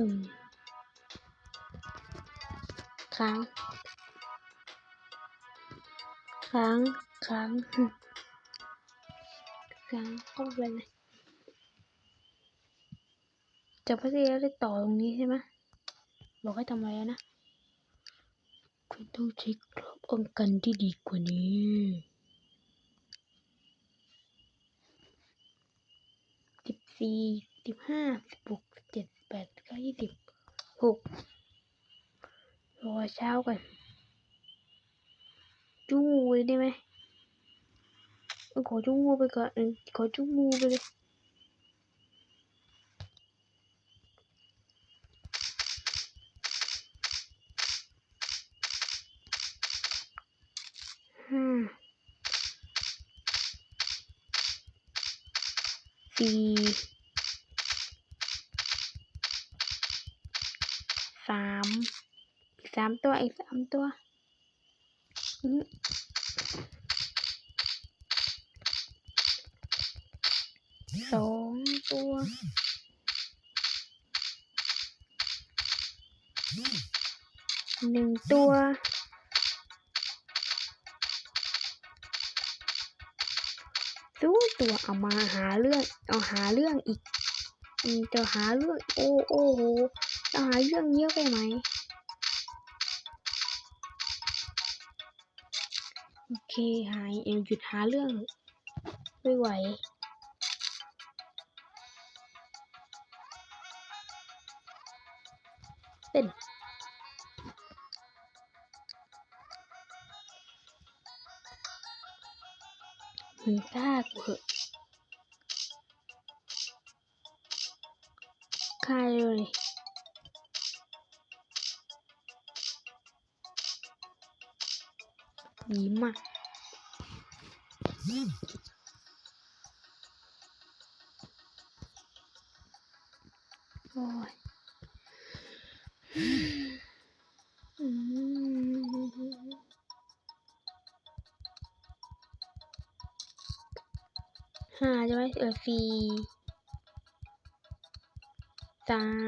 อืมค้าง ค้าง ค้างค้างก็ไม่เป็นไรจากพัทยาได้ต่อตรงนี้ใช่ไหมบอกให้ทำอะไรนะคุณต้องใช้กรอบองกันที่ดีกว่านี้สิบสี่สิบห้าสิบหก แปดสิบเก้ายี่สิบหกรอเช้าก่อนจู้งูเลยได้ไหมเออขอจู้งูไปก่อนเออขอจู้งูไปเลย ห้าสี่สามอีกสามตัว อีก สามตัวสองตัวหนึ่งตัวสู้ตัวเอามาหาเรื่องเอาหาเรื่องอีกอืมจะหาเรื่องโอ้โอ้โหจะหาเรื่องเยอะไปไหม หายเอ็มหยุดหาเรื่อง ไม่ไหว เป็นมึงฆ่ากูเหอะฆ่าเลยดีมาก โอ้ยห้าใช่ไหมเออสี่สาม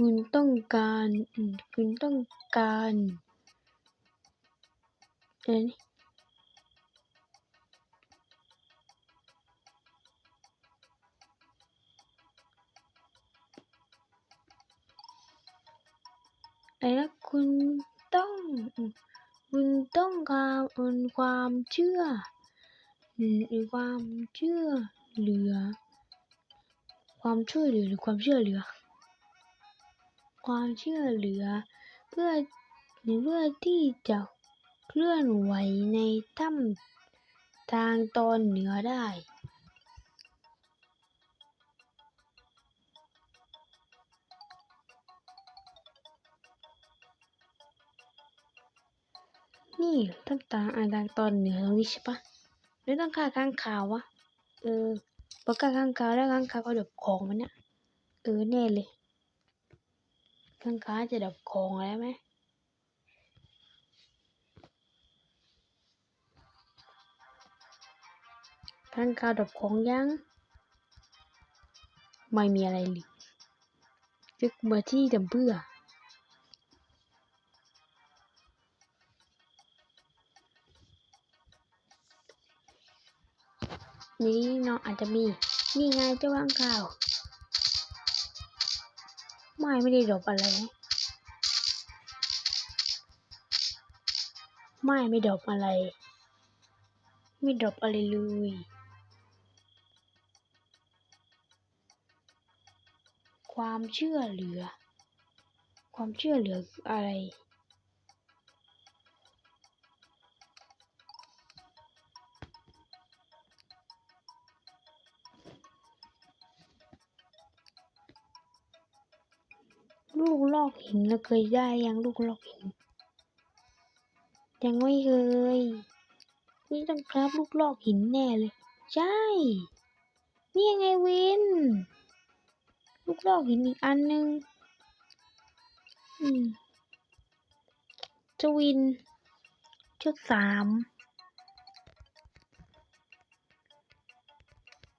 คุณต้องการคุณต้องการอะไรนี่อะไรนะคุณต้อง คุณต้องการอืมความเชื่อหรือความเชื่อเหลือ ความช่วยเหลือหรือความเชื่อเหลือ ความเชื่อเหลือ เพื่อหรือเพื่อที่จะเคลื่อนไหวในถ้ำทางตอนเหนือได้นี่ตั้งตาอ่านทางตอนเหนือตรงนี้ใช่ปะไม่ต้องฆ่าข้างขาววะเออพอฆ่าข้างขาวแล้วข้างขาวก็เดือบของมันเนี่ยเออแน่เลย ข้างค้าจะดับของอะไรไหมข้างคาดับของยัง ไม่มีอะไรเลยจึกมาที่ดำเบื่อนี่เนาะอาจจะมี นี่ไงเจ้าข้างข่าว ไม่ไม่ได้ดรอปอะไร ไม่ไม่ดรอปอะไร ไม่ดรอปอะไรเลยความเชื่อเหลือ ความเชื่อเหลือคืออะไร ลูกลอกหินเราเคยได้ยังลูกลอกหิน ยังไม่เคย นี่ต้องคราบลูกลอกหินแน่เลย ใช่ นี่ยังไงวิน ลูกลอกหินอีกอันนึง อืมจวินชุดสาม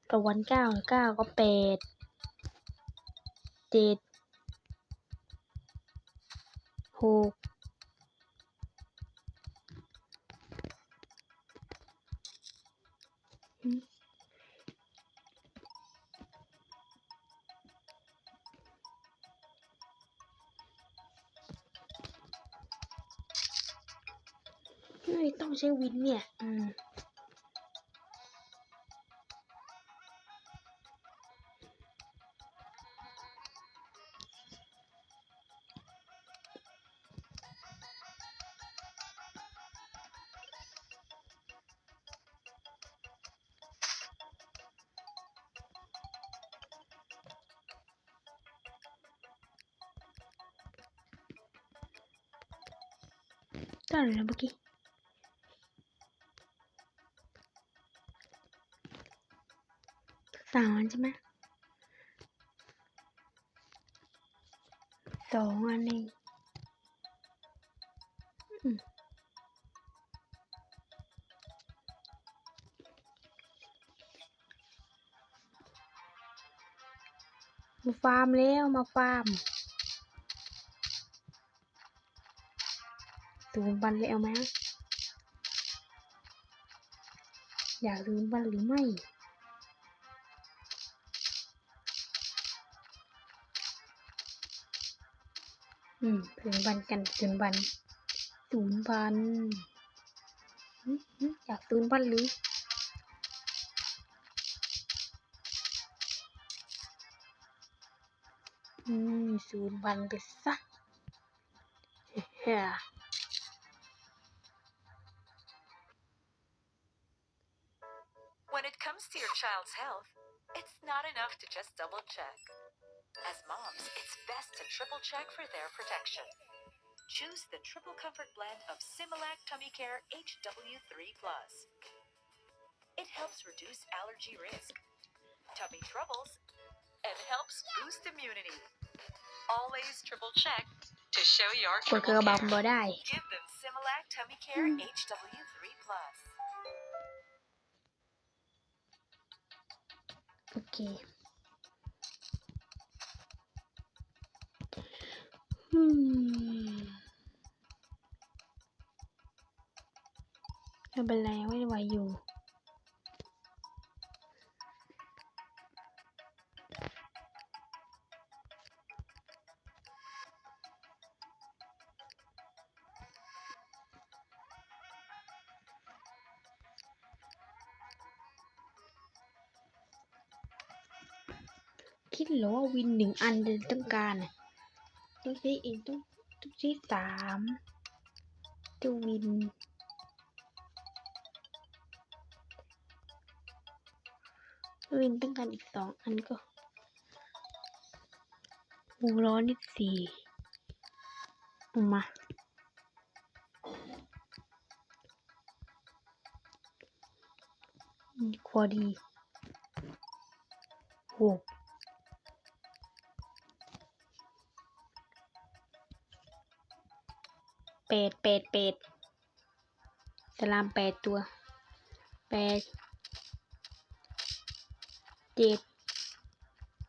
ตะวันเก้าเก้าก็แปดเจ็ด หกอืมเฮ้ยต้ องใช้วินเนี่ยอืมเท่าไหร่นะเมื่อกี้สามอันใช่ไหมสองอันเองอืมมาฟาร์มแล้วมาฟาร์ม ตูนบันแล้วไหมอยากดูนบันหรือไม่อืมศูนย์บันกันศูนย์บันศูนย์บันอืมอืมอยากศูนย์บันหรืออืมศูนย์บันไปซะเฮ้ It's not enough to just double check. As moms, it's best to triple check for their protection. Choose the triple comfort blend of Similac Tummy Care HW3 Plus. It helps reduce allergy risk, tummy troubles, and helps boost immunity. Always triple check to show your triple care. Give them Similac Tummy Care HW3 Plus. เคอืมไม่เป็นไรไม่ไหวอยู่ หนึ่งอันจะต้องการต้องใช้เองต้องต้องใช้สามจะวินวินต้องการอีกสองอันก็วงล้อนี่สี่เอามานี่พอดีหก แปดแปดแปดสลามแปดตัวแปดเจ็ด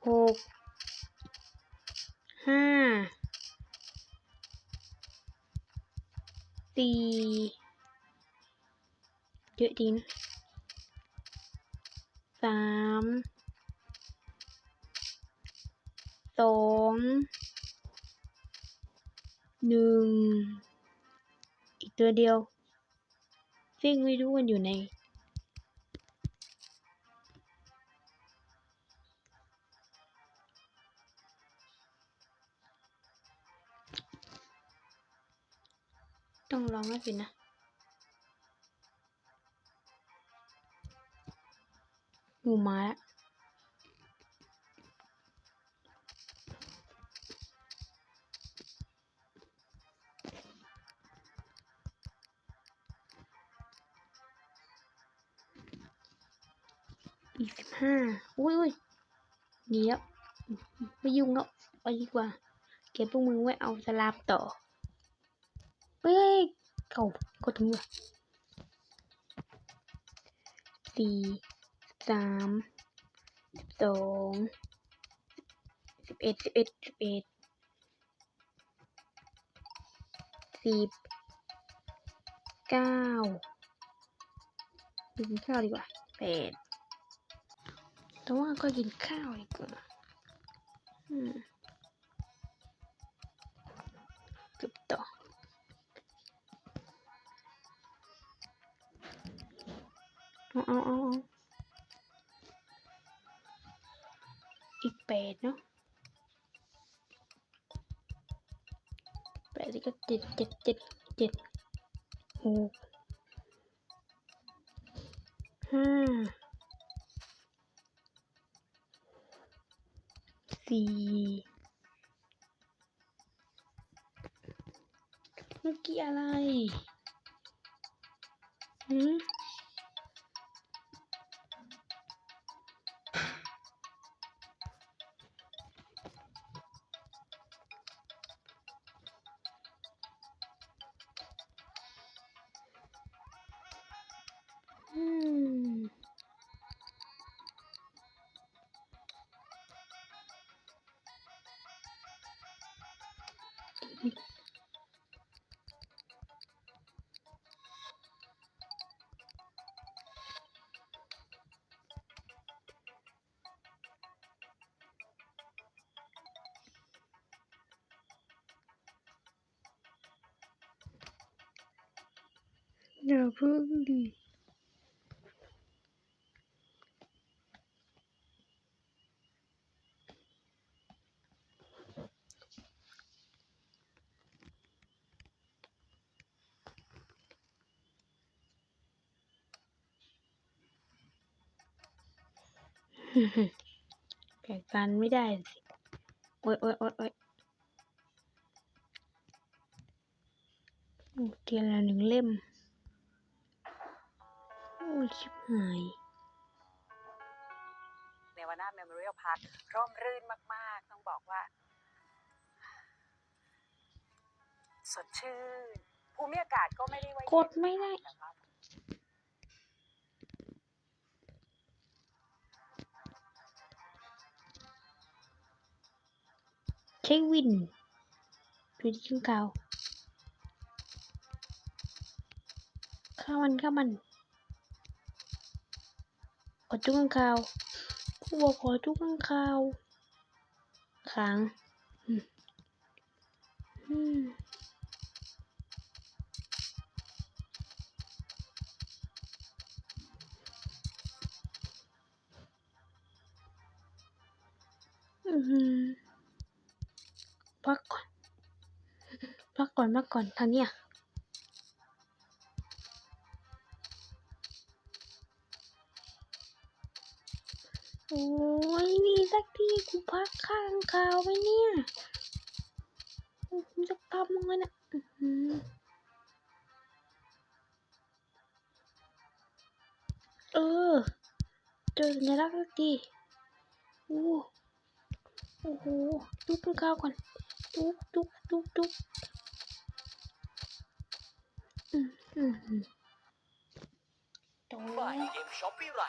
หกห้าสี่เยอะดีนะสามสองหนึ่ง ตัวเดียวซึ่งไม่รู้มันอยู่ในต้องลองให้เป็นนะ หมูมาแล้วีแล้ว ไม่ยุ่งแล้วไปดีกว่า เก็บพวกมึงไว้เอาสลามต่อเฮ้ยเก่ากดถึงว่ะสี่สามสิบสองสิบเอ็ดสิบเอ็ดสิบเอ็ดสิบเก้ากินข้าวดีกว่าแปด แต่ว่าก็กินข้าวดีกว่าอืมก็บต่อเอาเอาเอาเอาอีกแปดเนาะแปดนี่ก็เจ็ดเจ็ดเจ็ดเจ็ดหกห้า สี่เมื่อกี้อะไรหืม อย่าพึ่งดิแก่กันไม่ได้สิ โอ๊ยโอ๊ยโอ๊ยโอ๊ยเทียนละหนึ่งเล่ม โอ้ชิบหายเนวาน่าเมมโมเรียลพาร์คร่มรื่นมาก ๆ ต้องบอกว่า สดชื่น ภูมิอากาศก็ไม่ได้ไว้กดไม่ได้แต่ว่าเช็ควินดูที่ข้างข่าวข้าวมันข้าวมัน ขอจุกข้างข่าวกูบอกขอจุกข้างข่าวค้างอืมอืมอือหือพักก่อน พักก่อนพักก่อนทางเนี้ย โอ้ยนี่สักที่กูพักข้างข่าวไว้เนี่ยกูจะทำยังไงนะอื้อหือเออเจอสัญลักษณ์สักทีโอ้โอ้โหดูข้างข่าวก่อนจุ๊บจุ๊บจุ๊บจุ๊บอืมอืมอืมโตใหม่เกมช้อปปี้รั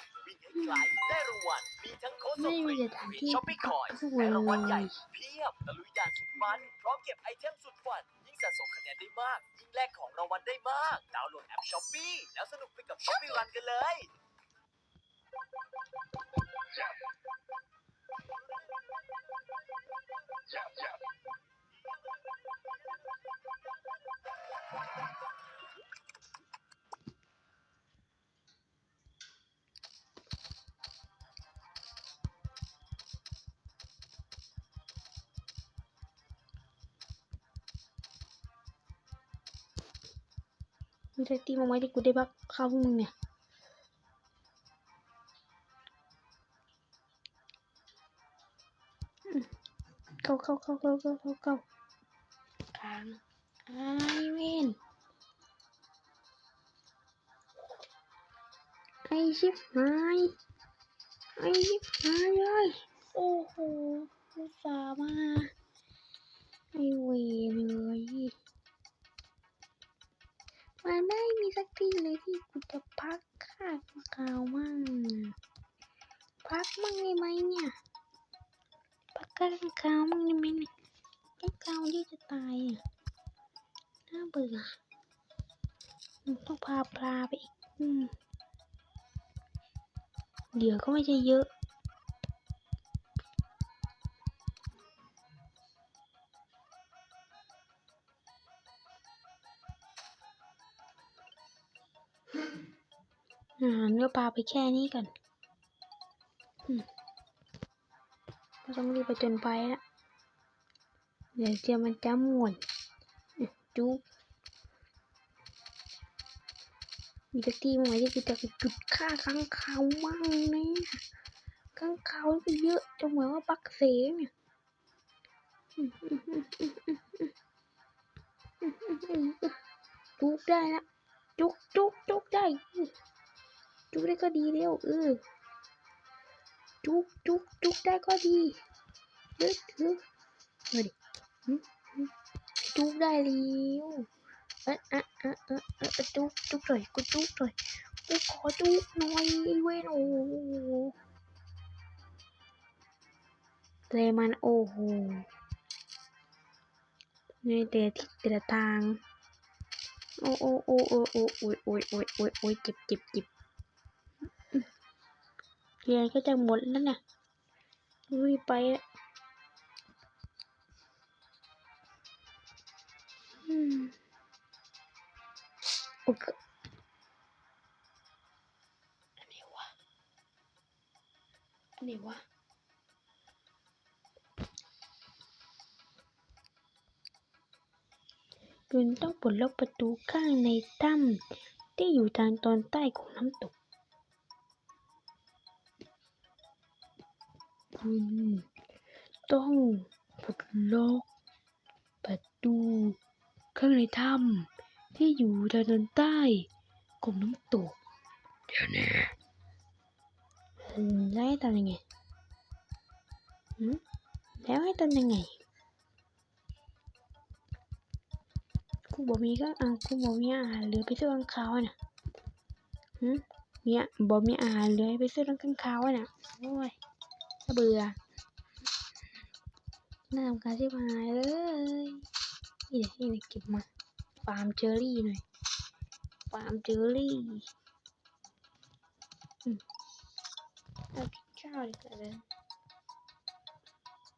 ห้ไกลได้รางวัลมีทั้งโค้ดส่งฟรีสถานมีช้อปปี้คอยและวันรางวัลใหญ่เพียบตะลุยด่านสุดมันพร้อมเก็บไอเทมสุดฟันยิ่งสะสมคะแนนได้มาก ยิ่งแลกของรางวัลได้มากดาวน์โหลดแอปช้อปปี้แล้วสนุกไปกับช้อปปี้รันกันเลย มีแต่ตีมาไว้ที่กูได้บักเข้าพวกมึงเนี่ยเข้าเข้าเข้าเข้าเข้าเข้าเข้าค้างไอ้เวนไอ้ชิบหายไอ้ชิบหายเลยโอ้โหอุตส่าห์มาไอ้เวรเลย มันไม่มีสักทีเลยที่กูจะพักข้างคาวมั่งพักมั่งได้ไหมเนี่ย พักข้างคาวมั่งได้ไหมเนี่ยข้างคาวเยอะจะตายอะน่าเบื่อต้องพาปลาไปอีกอเดี๋ยวก็ไม่ใช่เยอะ เนื้อปลาไปแค่นี้กันเราต้องรีบไปจนไปละเดี๋ยวเจอมันจะม่วนจุ๊บมีตะกี้มั้ยที่กูจะจุดฆ่าข้างขาวมั่งเนี่ยข้างขาก็เยอะจนเหมือนว่าปักเสเนี่ยจุ๊บได้ละจุ๊บจุ๊บจุ๊บได้ จุกได้ก็ดีแล้วเออจุกจุกจุกได้ก็ดีเออเออมาดิจุกได้แล้วเอะอะอะอะอะอะจุกจุกหน่อยกูจุกหน่อยกูขอจุกหน่อยไอ้เวนโอ้เลยมันโอ้โหในแต่ทิศแต่ทางโอ้โอ้โอ้โอ้โอ้โอยโอ้ยโอ้ยโอ้ยโอ้ยเจ็บเจ็บเจ็บ เรียนก็จะหมดแล้วเนี่ยลุยไปละอืมโอเคอันไหนวะ อันไหนวะคุณต้องปลดล็อกประตูข้างในถ้ำที่อยู่ทางตอนใต้ของน้ำตก คุณ ต้องปลดล็อกประตูข้างในถ้ำที่อยู่ทางตอนใต้ของน้ำตก เดี๋ยวนะแล้วให้ทำยังไงแล้วให้ทำยังไงกูบอกมีก็เอากูบอกมีอาหารเหลือไปซื้อข้างเขาวอะน่ะหืมมีอะบอกมีอาหารเหลือไปซื้อข้างเขาวอะน่ะโอ้ย เบื่อน่าทำการชิบหายเลยนี่เดี๋ยวนี่เดี๋ยวเก็บมาฟาร์มเจอรี่หน่อยฟาร์มเจอรี่อืมเอากินข้าวดีกว่าเลย